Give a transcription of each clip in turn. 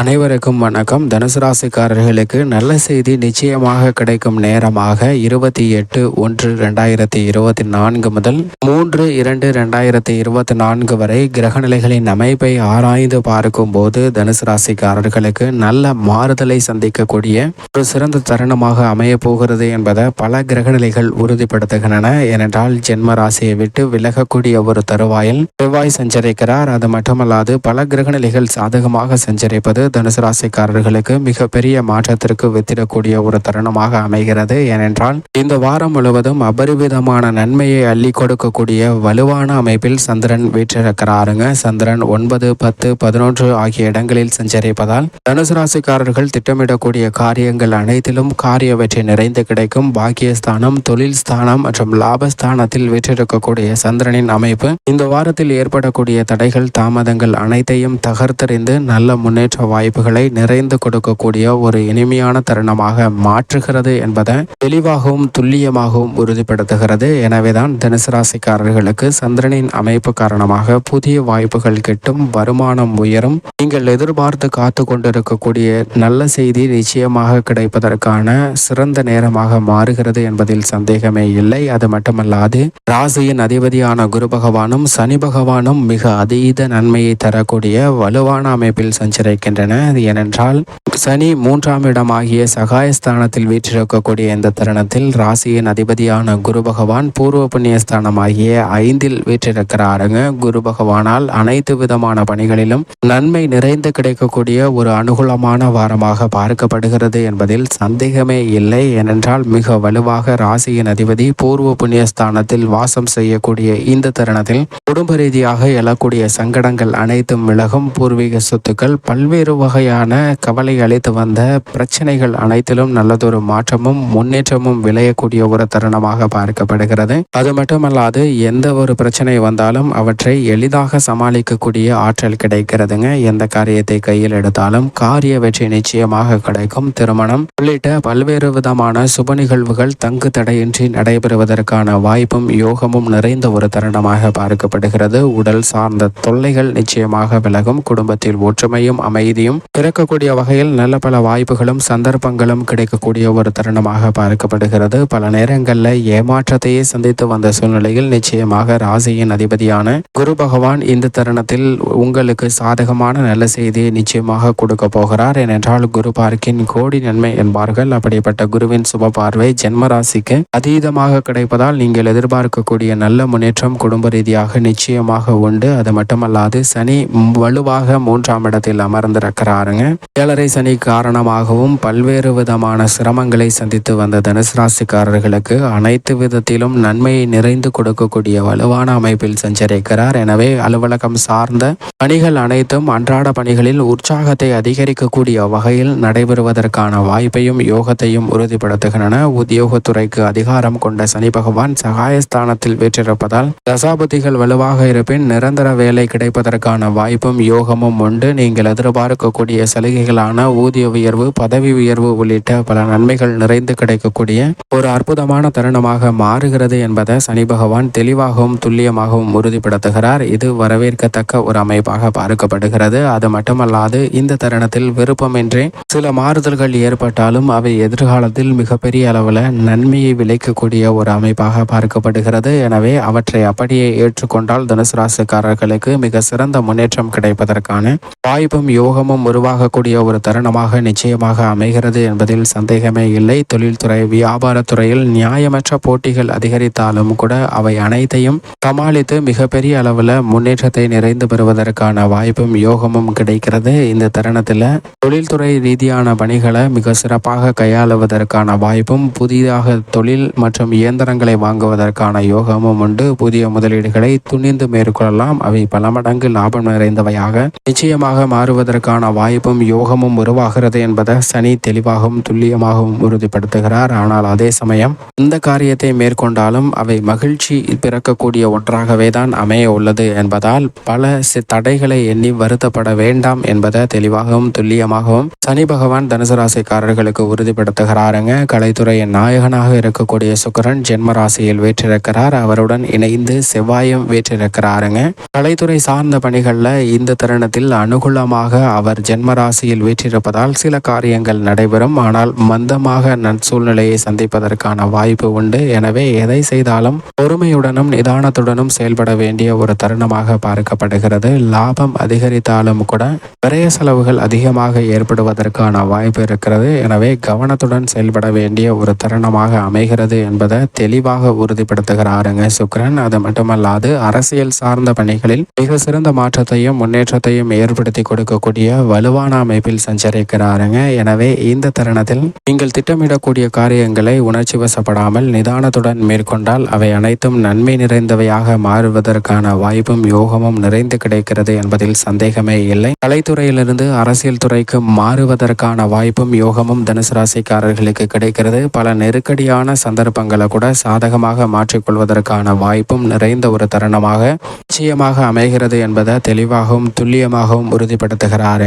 அனைவருக்கும் வணக்கம். தனுசு ராசிக்காரர்களுக்கு நல்ல செய்தி நிச்சயமாக கிடைக்கும் நேரமாக இருபத்தி எட்டு ஒன்று ரெண்டாயிரத்தி இருபத்தி நான்கு முதல் மூன்று இரண்டு ரெண்டாயிரத்தி இருபத்தி நான்கு வரை கிரகநிலைகளின் அமைப்பை ஆராய்ந்து பார்க்கும் போது தனுசு ராசிக்காரர்களுக்கு நல்ல மாறுதலை சந்திக்கக்கூடிய ஒரு சிறந்த தருணமாக அமைய போகிறது என்பதை பல கிரகநிலைகள் உறுதிப்படுத்துகின்றன. ஏனென்றால் ஜென்ம ராசியை விட்டு விலகக்கூடிய ஒரு தருவாயில் செவ்வாய் சஞ்சரிக்கிறார். அது மட்டுமல்லாது பல கிரகநிலைகள் சாதகமாக சஞ்சரிப்பது தனுசு ராசிக்காரர்களுக்கு மிகப்பெரிய மாற்றத்திற்கு வித்திடக்கூடிய ஒரு தருணமாக அமைகிறது. ஏனென்றால் இந்த வாரம் முழுவதும் அபரிவிதமான நன்மையை அள்ளி கொடுக்கக்கூடிய வலுவான அமைப்பில் சந்திரன் வீற்றிருக்கிறாருங்க. சந்திரன் ஒன்பது பத்து பதினொன்று ஆகிய இடங்களில் சஞ்சரிப்பதால் தனுசு ராசிக்காரர்கள் திட்டமிடக்கூடிய காரியங்கள் அனைத்திலும் காரிய வெற்றி நிறைந்து கிடைக்கும். பாக்கியஸ்தானம் தொழில் ஸ்தானம் மற்றும் லாபஸ்தானத்தில் வீற்றிருக்கக்கூடிய சந்திரனின் அமைப்பு இந்த வாரத்தில் ஏற்படக்கூடிய தடைகள் தாமதங்கள் அனைத்தையும் தகர்த்தறிந்து நல்ல முன்னேற்ற வாய்ப்புகளை நிறைந்து கொடுக்கக்கூடிய ஒரு இனிமையான தருணமாக மாற்றுகிறது என்பதை தெளிவாகவும் துல்லியமாகவும் உறுதிப்படுத்துகிறது. எனவேதான் தனுசு ராசிக்காரர்களுக்கு சந்திரனின் அமைப்பு காரணமாக புதிய வாய்ப்புகள் கிட்டும் வருமானம் உயரும். நீங்கள் எதிர்பார்த்து காத்து கொண்டிருக்கக்கூடிய நல்ல செய்தி நிச்சயமாக கிடைப்பதற்கான சிறந்த நேரமாக மாறுகிறது என்பதில் சந்தேகமே இல்லை. அது மட்டுமல்லாது ராசியின் அதிபதியான குரு பகவானும் சனி பகவானும் மிக அதீத நன்மையை தரக்கூடிய வலுவான அமைப்பில் சஞ்சரிக்கின்றன அது ஏனென்றால் சனி மூன்றாம் இடமாகிய சகாயஸ்தானத்தில் வீற்றிருக்கக்கூடிய இந்த தருணத்தில் ராசியின் அதிபதியான குரு பகவான் பூர்வ புண்ணியஸ்தானமாகிய ஐந்தில் வீற்றிருக்கிறாருங்க. குரு பகவானால் அனைத்து விதமான பணிகளிலும் நன்மை நிறைந்து கிடைக்கக்கூடிய ஒரு அனுகூலமான வாரமாக பார்க்கப்படுகிறது என்பதில் சந்தேகமே இல்லை. ஏனென்றால் மிக வலுவாக ராசியின் அதிபதி பூர்வ புண்ணியஸ்தானத்தில் வாசம் செய்யக்கூடிய இந்த தருணத்தில் குடும்ப ரீதியாக எழக்கூடிய சங்கடங்கள் அனைத்தும் விலகும். பூர்வீக சொத்துக்கள் பல்வேறு வகையான கவலை அளித்து வந்த பிரச்சனைகள் அனைத்திலும் நல்லதொரு மாற்றமும் முன்னேற்றமும் விளையக்கூடிய ஒரு தருணமாக பார்க்கப்படுகிறது. அது மட்டுமல்லாது எந்த ஒரு பிரச்சனை வந்தாலும் அவற்றை எளிதாக சமாளிக்கக்கூடிய ஆற்றல் கிடைக்கிறதுங்க. எந்த காரியத்தை கையில் எடுத்தாலும் காரிய வெற்றி நிச்சயமாக கிடைக்கும். திருமணம் உள்ளிட்ட பல்வேறு விதமான சுப நிகழ்வுகள் தங்கு தடையின்றி நடைபெறுவதற்கான வாய்ப்பும் யோகமும் நிறைந்த ஒரு தருணமாக பார்க்கப்படுகிறது. உடல் சார்ந்த தொல்லைகள் நிச்சயமாக விலகும். குடும்பத்தில் ஒற்றுமையும் அமைதியும் பிறக்கக்கூடிய வகையில் நல்ல பல வாய்ப்புகளும் சந்தர்ப்பங்களும் கிடைக்கக்கூடிய ஒரு தருணமாக பார்க்கப்படுகிறது. பல நேரங்களில் ஏமாற்றத்தையே சந்தித்து வந்த சூழ்நிலையில் நிச்சயமாக ராசியின் அதிபதியான குரு பகவான் இந்த தருணத்தில் உங்களுக்கு சாதகமான நல்ல செய்தியை நிச்சயமாக கொடுக்க போகிறார். ஏனென்றால் குரு பார்க்கின் கோடி நன்மை என்பார்கள். அப்படிப்பட்ட குருவின் சுப பார்வை ஜென்ம ராசிக்கு அதீதமாக கிடைப்பதால் நீங்கள் எதிர்பார்க்கக்கூடிய நல்ல முன்னேற்றம் குடும்ப ரீதியாக நிச்சயமாக உண்டு. அது மட்டுமல்லாது சனி வலுவாக மூன்றாம் இடத்தில் அமர்ந்திருக்கிறாருங்க ஏழரை சனி காரணமாகவும் பல்வேறு விதமான சிரமங்களை சந்தித்து வந்த தனுசு ராசிக்காரர்களுக்கு அனைத்து விதத்திலும் நன்மையை நிறைந்து கொடுக்கக்கூடிய வலுவான அமைப்பில் சஞ்சரிக்கிறார். எனவே அலுவலகம் சார்ந்த பணிகள் அனைத்தும் அன்றாட பணிகளில் உற்சாகத்தை அதிகரிக்கக்கூடிய வகையில் நடைபெறுவதற்கான வாய்ப்பையும் யோகத்தையும் உறுதிப்படுத்துகின்றன. உத்தியோகத்துறைக்கு அதிகாரம் கொண்ட சனி பகவான் சகாயஸ்தானத்தில் வீற்றிருப்பதால் தசாபதிகள் வலுவாக இருப்பின் நிரந்தர வேலை கிடைப்பதற்கான வாய்ப்பும் யோகமும் உண்டு. நீங்கள் எதிர்பார்க்க எதிர்பார்க்கக்கூடிய சலுகைகளான ஊதிய உயர்வு பதவி உயர்வு உள்ளிட்ட பல நன்மைகள் நிறைந்து கிடைக்கக்கூடிய ஒரு அற்புதமான தருணமாக மாறுகிறது என்பதை சனி பகவான் தெளிவாகவும் துல்லியமாகவும் உறுதிப்படுத்துகிறார். இது வரவேற்கத்தக்க ஒரு அமைப்பாக பார்க்கப்படுகிறது. அது மட்டுமல்லாது இந்த தருணத்தில் விருப்பமின்றி சில மாறுதல்கள் ஏற்பட்டாலும் அவை எதிர்காலத்தில் மிகப்பெரிய அளவில் நன்மையை விளைக்கக்கூடிய ஒரு அமைப்பாக பார்க்கப்படுகிறது. எனவே அவற்றை அப்படியே ஏற்றுக்கொண்டால் தனுசு ராசிக்காரர்களுக்கு மிக சிறந்த முன்னேற்றம் கிடைப்பதற்கான வாய்ப்பும் யோகம் யோகமும் உருவாகக்கூடிய ஒரு தருணமாக நிச்சயமாக அமைகிறது என்பதில் சந்தேகமே இல்லை. தொழில்துறை வியாபாரத்துறையில் நியாயமற்ற போட்டிகள் அதிகரித்தாலும் கூட அவை அனைத்தையும் சமாளித்து மிகப்பெரிய அளவில் முன்னேற்றத்தை நிறைந்து பெறுவதற்கான வாய்ப்பும் யோகமும் கிடைக்கிறது. இந்த தருணத்தில் தொழில்துறை ரீதியான பணிகளை மிக சிறப்பாக கையாளுவதற்கான வாய்ப்பும் புதிதாக தொழில் மற்றும் இயந்திரங்களை வாங்குவதற்கான யோகமும் உண்டு. புதிய முதலீடுகளை துணிந்து மேற்கொள்ளலாம். அவை பல மடங்கு லாபம் நிறைந்தவையாக நிச்சயமாக மாறுவதற்கான வாய்ப்பும் யோகமும் உருவாகிறது என்பதை சனி தெளிவாகவும் துல்லியமாகவும் உறுதிப்படுத்துகிறார். ஆனால் அதே சமயம் இந்த காரியத்தை மேற்கொண்டாலும் அவை மகிழ்ச்சி பிறக்கக்கூடிய ஒன்றாகவே தான் அமைய உள்ளது என்பதால் பல தடைகளை எண்ணி வருத்தப்பட வேண்டாம் என்பதை தெளிவாகவும் துல்லியமாகவும் சனி பகவான் தனுசு ராசிக்காரர்களுக்கு உறுதிப்படுத்துகிறாருங்க. கலைத்துறையின் நாயகனாக இருக்கக்கூடிய சுக்கரன் ஜென்ம ராசியில் வேற்றிருக்கிறார். அவருடன் இணைந்து செவ்வாயும் வேற்றிருக்கிறாருங்க. கலைத்துறை சார்ந்த பணிகளில் இந்த தருணத்தில் அனுகூலமாக அவர் அவர் ஜென்ம ராசியில் வீற்றிருப்பதால் சில காரியங்கள் நடைபெறும். ஆனால் மந்தமாக நற்சூழ்நிலையை சந்திப்பதற்கான வாய்ப்பு உண்டு. எனவே எதை செய்தாலும் பொறுமையுடனும் நிதானத்துடனும் செயல்பட வேண்டிய ஒரு தருணமாக பார்க்கப்படுகிறது. லாபம் அதிகரித்தாலும் கூட விரய செலவுகள் அதிகமாக ஏற்படுவதற்கான வாய்ப்பு இருக்கிறது. எனவே கவனத்துடன் செயல்பட வேண்டிய ஒரு தருணமாக அமைகிறது என்பதை தெளிவாக உறுதிப்படுத்துகிறாருங்க சுக்ரன் அது மட்டுமல்லாது அரசியல் சார்ந்த பணிகளில் மிக சிறந்த மாற்றத்தையும் முன்னேற்றத்தையும் ஏற்படுத்தி கொடுக்கக்கூடிய வலுவான அமைப்பில் சஞ்சரிக்கிறாருங்க. எனவே இந்த தருணத்தில் நீங்கள் திட்டமிடக்கூடிய காரியங்களை உணர்ச்சி வசப்படாமல் நிதானத்துடன் மேற்கொண்டால் அவை அனைத்தும் நன்மை நிறைந்தவையாக மாறுவதற்கான வாய்ப்பும் யோகமும் நிறைந்து கிடைக்கிறது என்பதில் சந்தேகமே இல்லை. கலைத்துறையிலிருந்து அரசியல் துறைக்கு மாறுவதற்கான வாய்ப்பும் யோகமும் தனுசு ராசிக்காரர்களுக்கு கிடைக்கிறது. பல நெருக்கடியான சந்தர்ப்பங்களை கூட சாதகமாக மாற்றிக்கொள்வதற்கான வாய்ப்பும் நிறைந்த ஒரு தருணமாக நிச்சயமாக அமைகிறது என்பதை தெளிவாகவும் துல்லியமாகவும்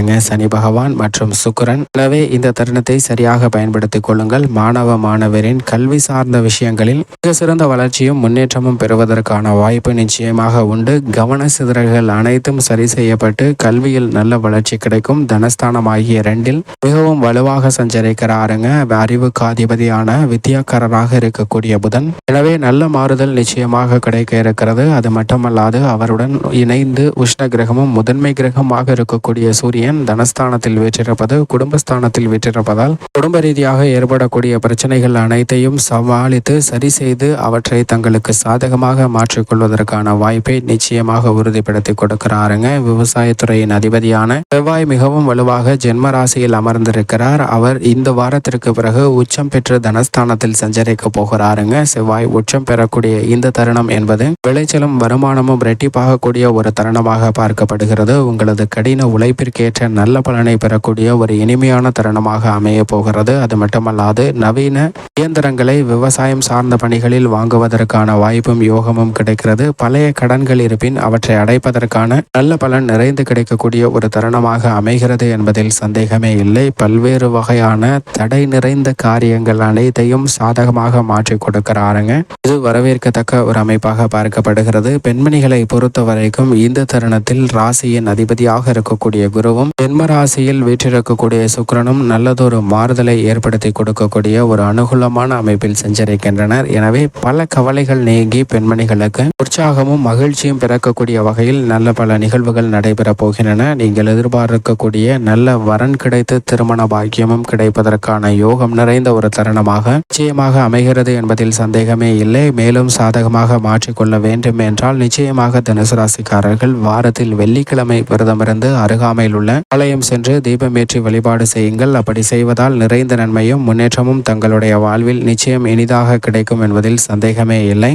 உறுதிப்படுத்துகிறாருங்க சனி பகவான் மற்றும் சுக்கரன். எனவே இந்த தருணத்தை சரியாக பயன்படுத்திக் கொள்ளுங்கள். மாணவ மாணவரின் கல்வி சார்ந்த விஷயங்களில் மிக சிறந்த வளர்ச்சியும் முன்னேற்றமும் பெறுவதற்கான வாய்ப்பு நிச்சயமாக உண்டு. கவன சிதறல்கள் அனைத்தும் சரி செய்யப்பட்டு கல்வியில் நல்ல வளர்ச்சி கிடைக்கும். தனஸ்தானம் ஆகிய ரெண்டில் மிகவும் வலுவாக சஞ்சரிக்கிறாருங்க. அறிவு காதிபதியான வித்தியாக்காரராக இருக்கக்கூடிய புதன். எனவே நல்ல மாறுதல் நிச்சயமாக கிடைக்க இருக்கிறது. அது மட்டுமல்லாது அவருடன் இணைந்து உஷ்ண கிரகமும் முதன்மை கிரகமாக இருக்கக்கூடிய சூரியன் தனஸ்தானத்தில் வீற்றிருப்பது குடும்பஸ்தானத்தில் வீற்றிருப்பதால் குடும்ப ரீதியாக ஏற்படக்கூடிய பிரச்சனைகள் அனைத்தையும் சமாளித்து சரி செய்து அவற்றை தங்களுக்கு சாதகமாக மாற்றிக்கொள்வதற்கான வாய்ப்பை நிச்சயமாக உறுதிப்படுத்தி கொடுக்கிறாருங்க. விவசாயத்துறையின் அதிபதியான செவ்வாய் மிகவும் வலுவாக ஜென்ம ராசியில் அமர்ந்திருக்கிறார். அவர் இந்த வாரத்திற்கு பிறகு உச்சம் பெற்று தனஸ்தானத்தில் சஞ்சரிக்க போகிறாருங்க. செவ்வாய் உச்சம் பெறக்கூடிய இந்த தருணம் என்பது விளைச்சலும் வருமானமும் ரெட்டிப்பாகக்கூடிய ஒரு தருணமாக பார்க்கப்படுகிறது. உங்களது கடின உழைப்பிற்கே உழைப்பிற்கேற்ற நல்ல பலனை பெறக்கூடிய ஒரு இனிமையான தருணமாக அமைய போகிறது. அது மட்டுமல்லாது நவீன இயந்திரங்களை விவசாயம் சார்ந்த பணிகளில் வாங்குவதற்கான வாய்ப்பும் யோகமும் கிடைக்கிறது. பழைய கடன்கள் இருப்பின் அவற்றை அடைப்பதற்கான நல்ல பலன் நிறைந்து கிடைக்கக்கூடிய ஒரு தருணமாக அமைகிறது என்பதில் சந்தேகமே இல்லை. பல்வேறு வகையான தடை நிறைந்த காரியங்கள் அனைத்தையும் சாதகமாக மாற்றி கொடுக்கிறாருங்க. இது வரவேற்கத்தக்க ஒரு அமைப்பாக பார்க்கப்படுகிறது. பெண்மணிகளை பொறுத்த வரைக்கும் இந்த தருணத்தில் ராசியின் அதிபதியாக இருக்கக்கூடிய குருவும் ஜென்ம ஜென்மராசியில் வீற்றிருக்கக்கூடிய சுக்கிரனும் நல்லதொரு மாறுதலை ஏற்படுத்தி கொடுக்கக்கூடிய ஒரு அனுகூலமான அமைப்பில் சஞ்சரிக்கின்றனர். எனவே பல கவலைகள் நீங்கி பெண்மணிகளுக்கு உற்சாகமும் மகிழ்ச்சியும் பிறக்கக்கூடிய வகையில் நல்ல பல நிகழ்வுகள் நடைபெறப் போகின்றன. நீங்கள் எதிர்பார்க்கக்கூடிய நல்ல வரன் கிடைத்து திருமண பாக்கியமும் கிடைப்பதற்கான யோகம் நிறைந்த ஒரு தருணமாக நிச்சயமாக அமைகிறது என்பதில் சந்தேகமே இல்லை. மேலும் சாதகமாக மாற்றிக்கொள்ள வேண்டும் என்றால் நிச்சயமாக தனுசு ராசிக்காரர்கள் வாரத்தில் வெள்ளிக்கிழமை விரதமிருந்து அருகாமையில் உள்ள ஆலயம் சென்று தீபமேற்றி வழிபாடு செய்யுங்கள். அப்படி செய்வதால் நிறைந்த நன்மையும் முன்னேற்றமும் தங்களுடைய வாழ்வில் நிச்சயம் இனிதாக கிடைக்கும் என்பதில் சந்தேகமே இல்லை.